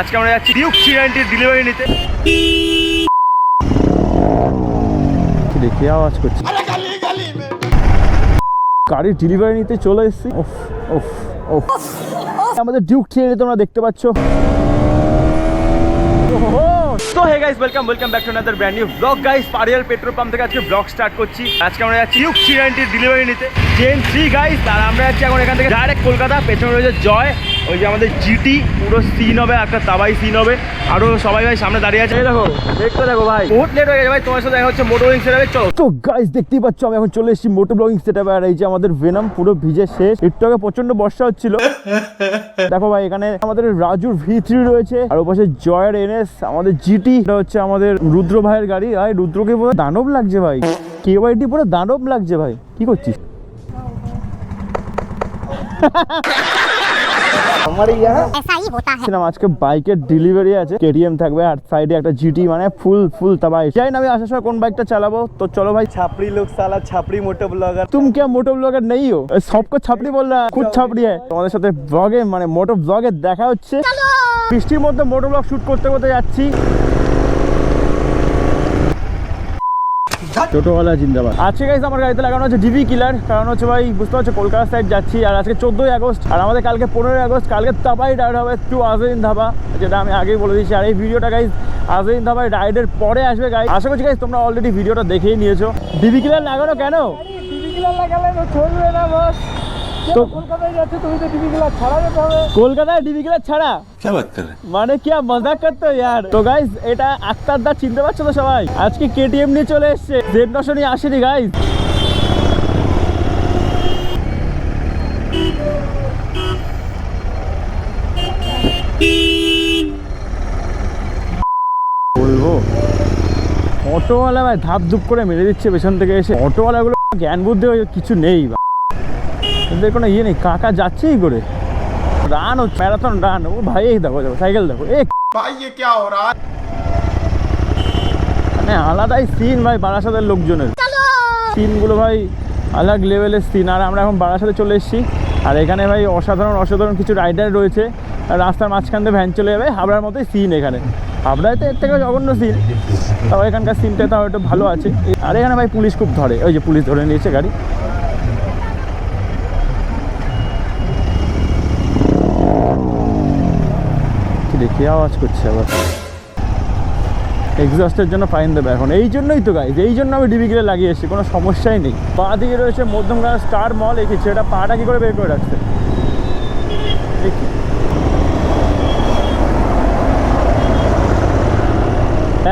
আজকে আমরা যাচ্ছি ডিউক থ্রি ডেলিভারি নিতে। দেখি, আওয়াজ করছি। গাড়ির ডেলিভারি নিতে চলে এসেছি। ওফ ওফ ওফ আমাদের ডিউক ট্রেনে তোমরা দেখতে পাচ্ছ। Hey guys welcome welcome back to another brand new vlog guys Parial petrol pump থেকে আজকে ব্লগ স্টার্ট করছি। আজকে আমরা যাচ্ছি ডিউক থ্রি নাইনটির ডেলিভারি নিতে। জেন থ্রি গাইস আর আমরা যাচ্ছি এখন এখান থেকে ডাইরেক্ট কলকাতা। পেছনে রয়েছে জয় ওই যে আমাদের জিটি পুরো সিন হবে একটা তাবাই সিন হবে। আরও সবাই ভাই সামনে দাঁড়িয়ে আছে। এই দেখো দেখতে দেখো ভাই। বহুত লেট হয়ে গেছে ভাই তোমার সাথে দেখা হচ্ছে মোটর উইং সেটাবে চলো। তো গাইস দেখতেই পাচ্ছ আমি এখন চলে এসেছি মোটো ব্লগিং সেটআপে আর এই যে আমাদের ভেনাম পুরো ভিজে শেষ। একটু আগে প্রচণ্ড বর্ষা হচ্ছিল। দেখো ভাই এখানে আমাদের রাজুর ভি থ্রি রয়েছে। আর ওপাশে জয়ের এনএস আমাদের জিটি এটা হচ্ছে আমাদের রুদ্র ভাইয়ের গাড়ি। আর রুদ্রকে দানব লাগছে ভাই। কেওয়াইটি পুরো দানব লাগছে ভাই। কি করছিস? ডেলিভারি আছে। একটা জিটি মানে ফুল ফুল আমি আসার সময় কোন চালাবো। তো চলো ভাই। ছাপড়ি লোক ছাপড়ি তুমি নেই সবকে তোমাদের সাথে মানে দেখা হচ্ছে। বৃষ্টির মধ্যে মোটর ব্লগ শুট করতে করতে যাচ্ছি। টোটোওয়ালা জিন্দাবাদ। আজকে গাইজ আমার গাড়িতে লাগানো হচ্ছে ডিভি কিলার কারণ হচ্ছে ভাই বুঝতে পারছ কলকাতা সাইড যাচ্ছি আর আজকে চোদ্দোই আগস্ট আর আমাদের কালকে পনেরোই আগস্ট কালকে তাপাই রাইড হবে টু আজরিন ধাবা যেটা আমি আগেই বলে দিয়েছি। আর এই ভিডিওটা গাইজ আজরিন ধাবাই রাইডের পরে আসবে গাইজ আশা করছি গাইজ তোমরা অলরেডি ভিডিওটা দেখেই নিয়েছো। ডিভি কিলার লাগানো কেন? ডিভি কিলার লাগালে চলবে না ছাড়া কলকাতায় মানে কি চিনতে পারছ সবাই? আজকে নিয়ে চলে বলব? অটোওয়ালা ভাই ধাপ ধুপ করে মেরে দিচ্ছে পেছন থেকে এসে। অটোওয়ালাগুলো জ্ঞান বুদ্ধি কিছু নেই এদের কোনো ইয়ে নেই কাকা যাচ্ছে কি করে। রান হচ্ছে ম্যারাথন রান ও ভাই এই দেখো দেখো সাইকেল দেখো এ ভাই এ কে হো রা মানে আলাদাই সিন ভাই বারাসাতের লোকজনের। সিনগুলো ভাই আলাদা লেভেলের সিন আর আমরা এখন বারাসাতে চলে এসেছি। আর এখানে ভাই অসাধারণ অসাধারণ কিছু রাইডার রয়েছে। রাস্তার মাঝখান দিয়ে ভ্যান চলে যাবে হাবড়ার মতোই সিন এখানে। হাবড়ায় তো এর থেকে জঘন্য সিন তাও এখানকার সিনটা তাও একটু ভালো আছে। আর এখানে ভাই পুলিশ খুব ধরে ওই যে পুলিশ ধরে নিয়েছে গাড়ি। দেখি, আওয়াজ করছে আবার। এক্সস্টের জন্য ফাইন দেবে এখন। এই জন্যই তো গাইজ এই জন্য আমি ডিবি গিলে লাগিয়ে এসেছি, কোনো সমস্যাই নেই। বাঁ দিকে রয়েছে মধ্যমগ্রাম স্টার মল এঁকেছে এটা পাটা কি করে বের করে রাখছে?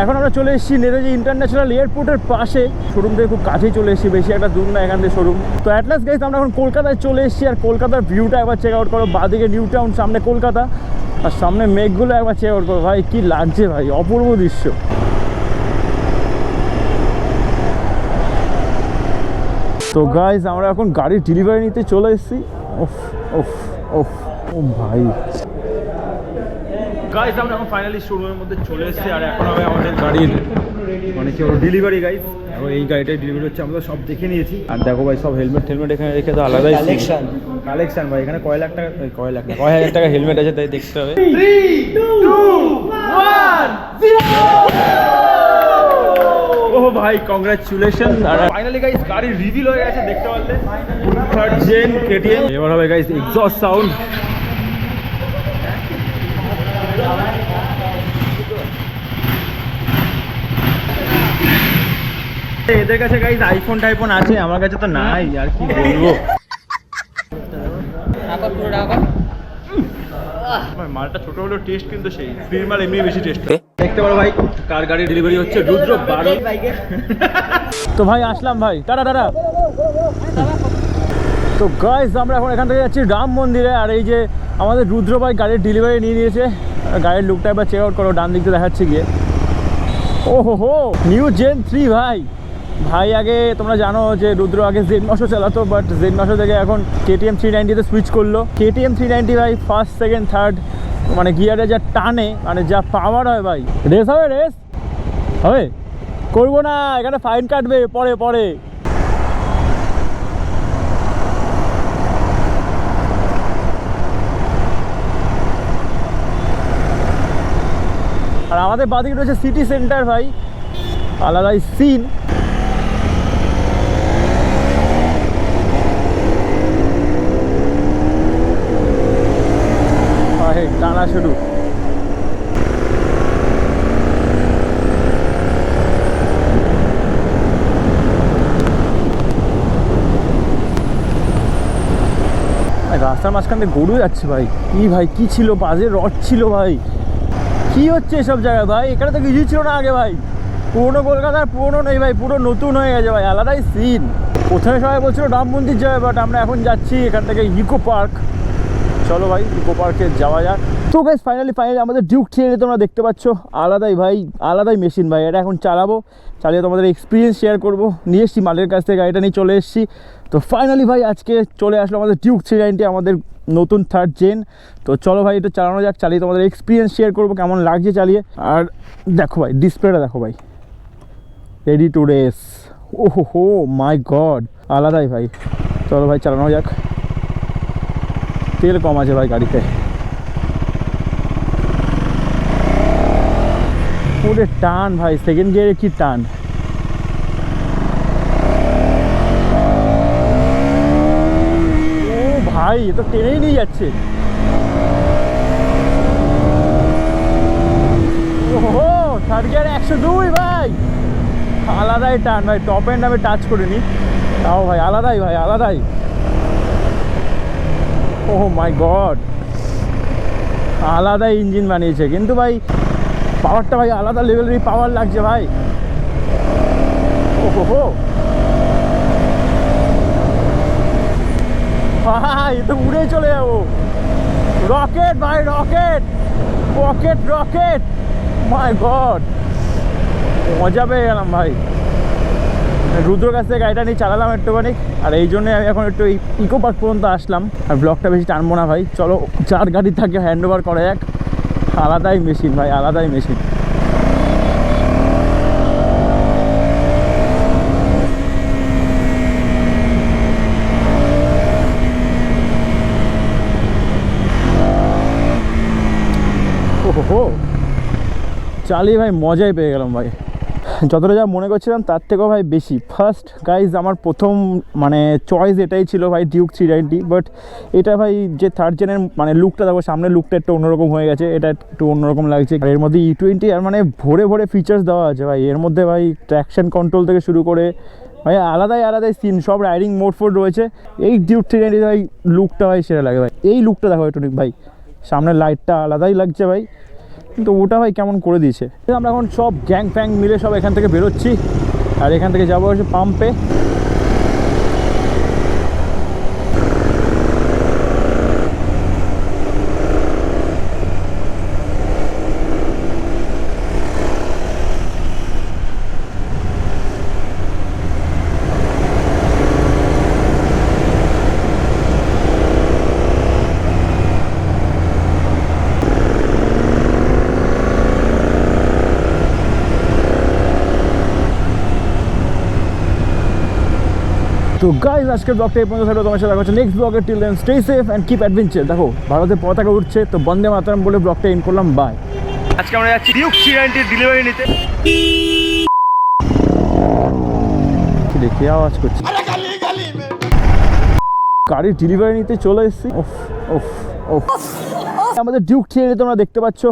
এখন আমরা চলে এসেছি নেতাজি ইন্টারন্যাশনাল এয়ারপোর্টের পাশে। শোরুম থেকে খুব কাছেই চলে এসেছি, বেশি একটা দূর না এখান থেকে শোরুম তো অ্যাটলাস গাইজ আমরা এখন কলকাতায় চলে এসেছি আর কলকাতার ভিউটা একবার চেক আউট করো। বাদিকে নিউ টাউন সামনে কলকাতা। আর সামনে মেঘগুলো একবার চেয়ে করব ভাই, কি লাগছে ভাই, অপূর্ব দৃশ্য। তো গাইজ আমরা এখন গাড়ির ডেলিভারি নিতে চলে এসেছি। ওফ ওফ ওফ ও ভাই। গাইজ আমরা এখন ফাইনালি শোরুমের মধ্যে চলে এসেছি, আর এখন হবে আমাদের গাড়ির মানে কি ডেলিভারি গাইজ এখন এই গাড়িটাই ডেলিভারি হচ্ছে আমরা সব দেখে নিয়েছি। আর দেখো ভাই সব হেলমেট হেলমেট এখানে রেখে তো আলাদাই কালেকশন কালেকশন ভাই এখানে কয় লাখ টাকা কয় লাখ কয় হাজার টাকা হেলমেট আছে তাই দেখতে হবে। ও ভাই কংগ্রাচুলেশন আর ফাইনালি গাইস গাড়ি রিভিল হয়ে গেছে দেখতে পারলে। থার্ড জেন কেটিএম এবার হবে গাইস এক্সস্ট সাউন্ড এদের কাছে গাইস আইফোন টাইফোন আছে আমার কাছে তো নাই আর কি বলব? মালটা ছোট হলেও টেস্ট কিন্তু সেই ফ্রির মাল এমনি বেশি টেস্ট দেখতে পারো ভাই কার গাড়ি ডেলিভারি হচ্ছে? রুদ্র বারো। তো ভাই আসলাম ভাই। টাটা টাটা তো গাইজ আমরা এখন এখান থেকে যাচ্ছি রাম মন্দিরে আর এই যে আমাদের রুদ্র ভাই গাড়ির ডেলিভারি নিয়ে নিয়েছে। গাড়ির লুকটা একবার চেক আউট করো ডান দিক দিয়ে দেখাচ্ছে গিয়ে। ও হো হো নিউ জেন থ্রি ভাই। ভাই, আগে তোমরা জানো যে রুদ্র আগে জেড নশো চালাতো বাট জেড নশো থেকে এখন কেটিএম থ্রি নাইনটিতে সুইচ করল। কেটিএম থ্রি নাইনটি ভাই ফার্স্ট সেকেন্ড থার্ড মানে গিয়ারে যা টানে মানে যা পাওয়ার হয় ভাই। রেস হবে রেস হবে? করব না, এখানে ফাইন কাটবে, পরে পরে। আর আমাদের বাদিকে রয়েছে সিটি সেন্টার ভাই, আলাদাই সিন টানা শুরু। রাস্তার মাঝখান থেকে গরু যাচ্ছে ভাই। কি ভাই, কি ছিল? বাজে রড ছিল ভাই। কি হচ্ছে এসব জায়গায় ভাই? এখানে তো কিছুই ছিল না আগে ভাই। পুরোনো কলকাতার পুরোনো নেই ভাই, পুরো নতুন হয়ে গেছে ভাই, আলাদাই সিন প্রথমে সবাই বলছিল রাম মন্দির যাবে বাট আমরা এখন যাচ্ছি এখান থেকে ইকো পার্ক। চলো ভাই, ইকো পার্কে যাওয়া যাক। তো গাইজ ফাইনালি ফাইনালি আমাদের ডিউক থ্রিয়ারে তোমরা দেখতে পাচ্ছ, আলাদাই ভাই, আলাদাই মেশিন ভাই, এটা এখন চালাবো, চালিয়ে তোমাদের এক্সপিরিয়েন্স শেয়ার করব। নিয়ে এসছি মালের কাছ থেকে, গাড়িটা নিয়ে চলে এসেছি। তো ফাইনালি ভাই, আজকে চলে আসলো আমাদের ডিউক থ্রি নাইনটি আমাদের নতুন থার্ড জেন তো চলো ভাই, এটা চালানো যাক, চালিয়ে তোমাদের এক্সপিরিয়েন্স শেয়ার করব, কেমন লাগছে চালিয়ে। আর দেখো ভাই ডিসপ্লেটা দেখো ভাই। রেডি টু রেস ওহো হো মাই গড আলাদাই ভাই। চলো ভাই, চালানো যাক। তেল কম আছে ভাই গাড়িতে। পুরো টান ভাই সেকেন্ড গিয়ারে কি টান? ও ভাই, এ তো টেনেই নিয়ে যাচ্ছে। ওহো থার্ড গিয়ারে একশো দুই ভাই। আলাদাই টান ভাই টপ এন্ড আমি টাচ করিনি। তাও ভাই, আলাদাই ভাই, আলাদাই। ওহ মাই গড। আলাদা ইঞ্জিন বানিয়েছে। কিন্তু ভাই পাওয়ারটা ভাই, আলাদা লেভেলেরই পাওয়ার লাগছে ভাই। ওহো হো। ভাই তো উড়ে চলে যাব। রকেট ভাই, rocket. Rocket rocket. My god. মজা পেয়ে গেলাম ভাই। রুদ্র কাছ থেকে গাড়িটা নিয়ে চালালাম একটুখানি। আর এই জন্যই আমি এখন একটু ইকো পার্ক পর্যন্ত আসলাম। আর ব্লগটা বেশি টানবো না ভাই। চলো চার গাড়ি থাকে হ্যান্ড ওভার করা যাক। আলাদাই মেশিন ভাই আলাদাই মেশিন। ওহো। চালিয়ে ভাই মজাই পেয়ে গেলাম ভাই। যতটা যা মনে করছিলাম, তার থেকেও ভাই বেশি। ফার্স্ট গাইজ আমার প্রথম মানে চয়েস এটাই ছিল ভাই ডিউক থ্রি নাইনটি বাট এটা ভাই যে থার্ড জেনের মানে লুকটা দেখো, সামনের লুকটা একটু অন্যরকম হয়ে গেছে, এটা একটু অন্যরকম লাগছে। আর এর মধ্যে ই টোয়েন্টি আর মানে ভরে ভরে ফিচার্স দেওয়া আছে ভাই। এর মধ্যে ভাই ট্র্যাকশন কন্ট্রোল থেকে শুরু করে, ভাই, আলাদাই আলাদাই সিন সব রাইডিং মোড ফোড রয়েছে। এই ডিউক থ্রি নাইনটি ভাই লুকটা ভাই সেরা লাগে ভাই। এই লুকটা দেখো একটু ভাই। সামনের লাইটটা আলাদাই লাগছে ভাই। কিন্তু ওটা ভাই কেমন করে দিয়েছে? আমরা এখন সব গ্যাং ফ্যাং মিলে সব এখান থেকে বেরোচ্ছি। আর এখান থেকে যাব হচ্ছে পাম্পে তো গাইজ আজকের ব্লগটা এই পর্যন্ত থাকল। তোমার সাথে দেখা হচ্ছে নেক্সট ব্লগের till then stay safe and keep adventure দেখো ভারতে পতাকা উঠছে তো বন্দে মাতারাম বলে ব্লগটা এন্ড করলাম। বাই আজকে আমরা যাচ্ছি ডিউক থ্রি ডেলিভারি নিতে। দেখি আওয়াজ করছি। গাড়ির ডেলিভারি নিতে চলে এসেছি। ওফ ওফ ওফ আমাদের ডিউক থ্রি তোমরা দেখতে পাচ্ছ।